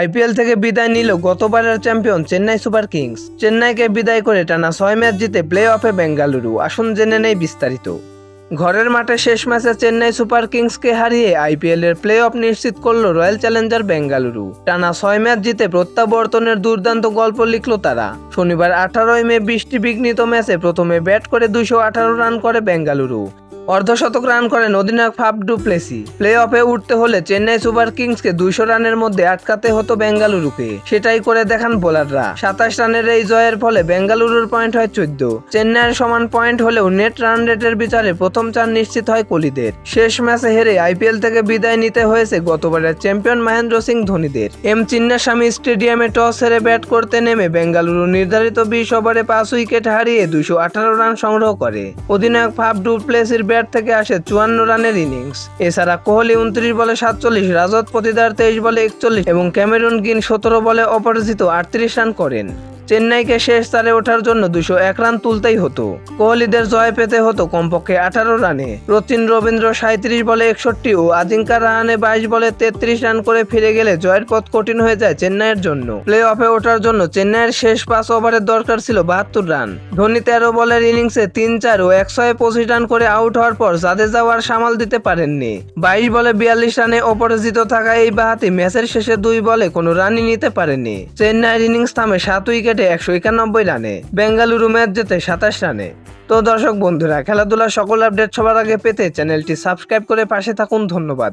IPL থেকে বিদায় নিল গতবারের চ্যাম্পিয়ন চেন্নাই সুপার কিংস। চেন্নাইকে বিদায় করে টানা ছয় ম্যাচ জিতে প্লে অফে বেঙ্গালুরু। আসুন জেনে নেই বিস্তারিত। ঘরের মাঠে শেষ ম্যাচে চেন্নাই সুপার কিংসকে হারিয়ে আইপিএল এর প্লে অফ নিশ্চিত করল রয়্যাল চ্যালেঞ্জার বেঙ্গালুরু। টানা ছয় ম্যাচ জিতে প্রত্যাবর্তনের দুর্দান্ত গল্প লিখল তারা। শনিবার আঠারোই মে বৃষ্টি বিঘ্নিত ম্যাচে প্রথমে ব্যাট করে দুইশো আঠারো রান করে বেঙ্গালুরু। অর্ধশতক রান করেন অধিনায়ক ফাফ ডু প্লেসি প্লে অফে উঠতে হলে চেন্নাই সুপার কিংসকে দুইশো রানের মধ্যে আটকাতে হতো বেঙ্গালুরুকে। সেটাই করে দেখান বোলাররা। সাতাশ রানের এই জয়ের ফলে বেঙ্গালুরুর পয়েন্ট হয় চোদ্দ। চেন্নাইয়ের সমান পয়েন্ট হলেও নেট রান রেটের বিচারে প্রথম চার নিশ্চিত হয় কোহলিদের। শেষ ম্যাচে হেরে আইপিএল থেকে বিদায় নিতে হয়েছে গতবারের চ্যাম্পিয়ন মহেন্দ্র সিং ধোনিদের। এম চিন্নাস্বামী স্টেডিয়ামে টস হেরে ব্যাট করতে নেমে বেঙ্গালুরু নির্ধারিত বিশ ওভারে পাঁচ উইকেট হারিয়ে দুশো আঠারো রান সংগ্রহ করে। অধিনায়ক ফাফ ডু প্লেসির ব্যাট থেকে আসে চুয়ান্ন রানের ইনিংস। এছাড়া কোহলি উনত্রিশ বলে সাতচল্লিশ রাজত পতিদার তেইশ বলে একচল্লিশ এবং ক্যামেরুন গিন সতেরো বলে অপরাজিত আটত্রিশ রান করেন। চেন্নাইকে শেষ চারে ওঠার জন্য দুশো এক রান তুলতেই হতো। কোহলিদের জয় পেতে হতো কমপক্ষে আঠারো রানে। রচিন রবীন্দ্র সাঁত্রিশ বলে একষট্টি ও আজিঙ্কা রাহানে বাইশ বলে তেত্রিশ রান করে ফিরে গেলে জয়ের পথ কঠিন হয়ে যায় চেন্নাইয়ের জন্য। প্লে অফে ওঠার জন্য চেন্নাইয়ের শেষ পাঁচ ওভারের দরকার ছিল বাহাত্তর রান। ধোনি তেরো বলের ইনিংসে তিন চার ও একশো পঁচিশ রান করে আউট হওয়ার পর জাদেজা আর সামাল দিতে পারেননি। বাইশ বলে বিয়াল্লিশ রানে অপরাজিত থাকা এই বাহাতি ম্যাচের শেষে দুই বলে কোনো রানই নিতে পারেনি চেন্নাইয়ের ইনিংস থামে সাত উইকেটে একশো একানব্বই রানে বেঙ্গালুরু ম্যাচ জেতে সাতাশ রানে। তো দর্শক বন্ধুরা, খেলাধুলার সকল আপডেট সবার আগে পেতে চ্যানেলটি সাবস্ক্রাইব করে পাশে থাকুন। ধন্যবাদ।